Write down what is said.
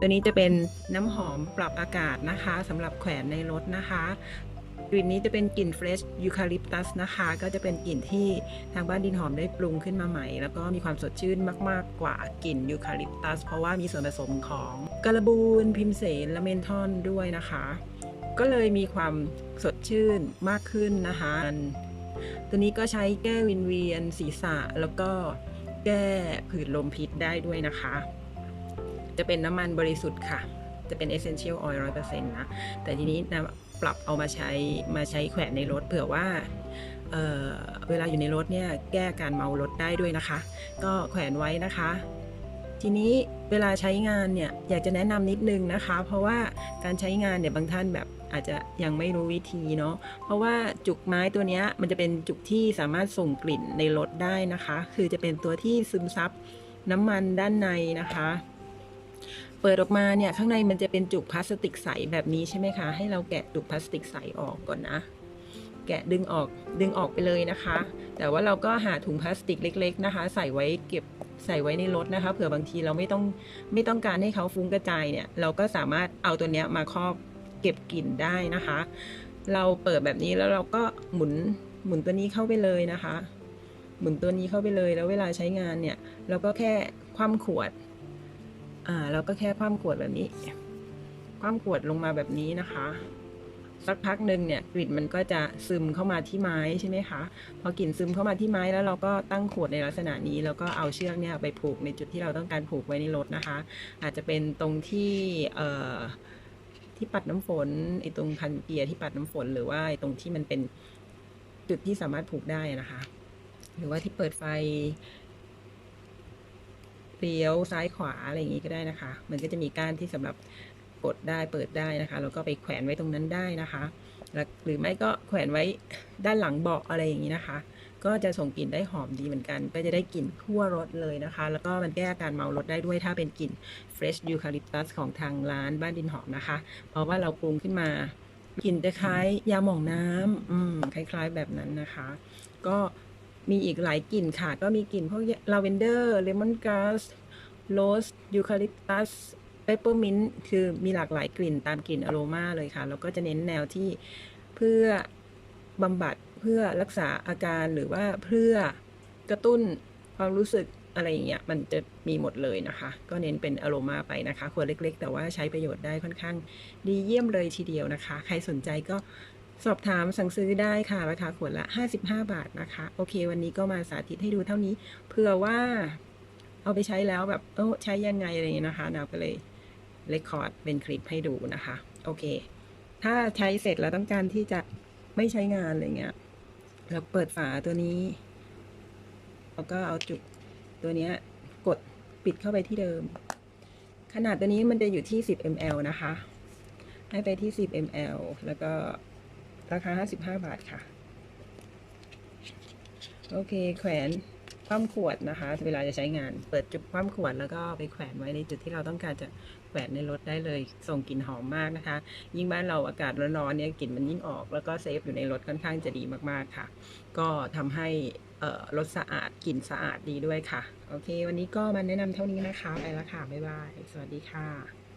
ตัวนี้จะเป็นน้ำหอมปรับอากาศนะคะสำหรับแขวนในรถนะคะกลิ่นนี้จะเป็นกลิ่นเฟรชยูคาลิปตัสนะคะ ก็จะเป็นกลิ่นที่ทางบ้านดินหอมได้ปรุงขึ้นมาใหม่ แล้วก็มีความสดชื่นมาก ๆ กว่ากลิ่นยูคาลิปตัส เพราะว่ามีส่วนผสมของกระบูนพิมเสนและเมนทอนด้วยนะคะ ก็เลยมีความสดชื่นมากขึ้นนะคะ ตัวนี้ก็ใช้แก้วินเวียนศีรษะ แล้วก็แก้ผื่นลมพิษได้ด้วยนะคะ จะเป็นน้ำมันบริสุทธิ์ค่ะ จะเป็น essential oil 100%นะ แต่ทีนี้นะปรับเอามาใช้มาใช้แขวนในรถเผื่อว่าเเวลาอยู่ในรถเนี่ยแก้การเมารถได้ด้วยนะคะ ก็แขวนไว้นะคะ ทีนี้เวลาใช้งานเนี่ยอยากจะแนะนำนิดนึงนะคะ เพราะว่าการใช้งานเนี่ยบางท่านแบบอาจจะยังไม่รู้วิธีเนาะ เพราะว่าจุกไม้ตัวนี้มันจะเป็นจุกที่สามารถส่งกลิ่นในรถได้นะคะ คือจะเป็นตัวที่ซึมซับน้ำมันด้านในนะคะ เปิดออกมาเนี่ยข้างในมันจะเป็นจุกพลาสติกใสแบบนี้ใช่ไหมคะ ให้เราแกะจุกพลาสติกใสออกก่อนนะ แกะดึงออกดึงออกไปเลยนะคะ แต่ว่าเราก็หาถุงพลาสติกเล็ก ๆนะคะ ใส่ไว้เก็บใส่ไว้ในรถนะคะ เผื่อบางทีเราไม่ต้องไม่ต้องการให้เขาฟุ้งกระจายเนี่ย เราก็สามารถเอาตัวเนี้ยมาครอบเก็บกลิ่นได้นะคะ เราเปิดแบบนี้แล้วเราก็หมุนหมุนตัวนี้เข้าไปเลยนะคะ หมุนตัวนี้เข้าไปเลยแล้วเวลาใช้งานเนี่ย เราก็แค่คว่ำขวด อ่าเราก็แค่คว่ำขวดแบบนี้คว่ำขวดลงมาแบบนี้นะคะ สักพักหนึ่งเนี่ยกลิ่นมันก็จะซึมเข้ามาที่ไม้ใช่ไหมคะพอกลิ่นซึมเข้ามาที่ไม้แล้วเราก็ตั้งขวดในลักษณะนี้ แล้วก็เอาเชือกเนี่ยไปผูกในจุดที่เราต้องการผูกไว้ในรถนะคะ อาจจะเป็นตรงที่เอ่อที่ปัดน้ำฝนไอ้ตรงพันเกียร์ที่ปัดน้ำฝน หรือว่าไอ้ตรงที่มันเป็นจุดที่สามารถผูกได้นะคะ หรือว่าที่เปิดไฟ เลี้ยวซ้ายขวาอะไรอย่างนี้ก็ได้นะคะ มันก็จะมีก้านที่สำหรับกดได้เปิดได้นะคะ แล้วก็ไปแขวนไว้ตรงนั้นได้นะคะ หรือไม่ก็แขวนไว้ด้านหลังเบาะอะไรอย่างนี้นะคะ ก็จะส่งกลิ่นได้หอมดีเหมือนกัน ก็จะได้กลิ่นทั่วรถเลยนะคะ แล้วก็มันแก้อาการเมารถได้ด้วยถ้าเป็นกลิ่น Fresh Eucalyptus ของทางร้านบ้านดินหอมนะคะ เพราะว่าเราปรุงขึ้นมากลิ่นจะคล้ายยาหม่องน้ำอืมคล้าย ๆแบบนั้นนะคะ ก็ มีอีกหลายกลิ่นค่ะ ก็มีกลิ่นพวกลาเวนเดอร์เลมอนก a สโรสยูคาลิปตัสเปปเปอร์มินต์คือมีหลากหลายกลิ่นตามกลิ่นอโรมาเลยค่ะ แล้วก็จะเน้นแนวที่เพื่อบำบัดเพื่อรักษาอาการหรือว่าเพื่อกระตุ้นความรู้สึกอะไรอย่างเงี้ยมันจะมีหมดเลยนะคะ ก็เน้นเป็นอโรมาไปนะคะขวดเล็ก ๆ แต่ว่าใช้ประโยชน์ได้ค่อนข้างดีเยี่ยมเลยทีเดียวนะคะ ใครสนใจก็ สอบถามสั่งซื้อได้ค่ะ ราคาขวดละ 55 บาทนะคะ โอเค วันนี้ก็มาสาธิตให้ดูเท่านี้ เผื่อว่าเอาไปใช้แล้วแบบเออใช้ยังไงอะไรอย่างเงี้ยนะคะนาวก็เลยเลคคอร์ดเป็นคลิปให้ดูนะคะ โอเค ถ้าใช้เสร็จแล้วต้องการที่จะไม่ใช้งานอะไรเงี้ยเราเปิดฝาตัวนี้ แล้วก็เอาจุดตัวเนี้ยกดปิดเข้าไปที่เดิม ขนาดตัวนี้มันจะอยู่ที่ 10 ml นะคะ ให้ไปที่ 10 ml แล้วก็ ราคา 55 บาทค่ะ โอเค แขวนคว่ำขวดนะคะ เวลาจะใช้งาน เปิดจุดคว่ำขวดแล้วก็ไปแขวนไว้ในจุดที่เราต้องการจะแขวนในรถได้เลย ส่งกลิ่นหอมมากนะคะ ยิ่งบ้านเราอากาศร้อนๆเนี่ยกลิ่นมันยิ่งออก แล้วก็เซฟอยู่ในรถค่อนข้างจะดีมากๆค่ะ ก็ทำให้รถสะอาดกลิ่นสะอาดดีด้วยค่ะ โอเค วันนี้ก็มาแนะนำเท่านี้นะคะ ไปล้วค่ะ บ๊ายบาย สวัสดีค่ะ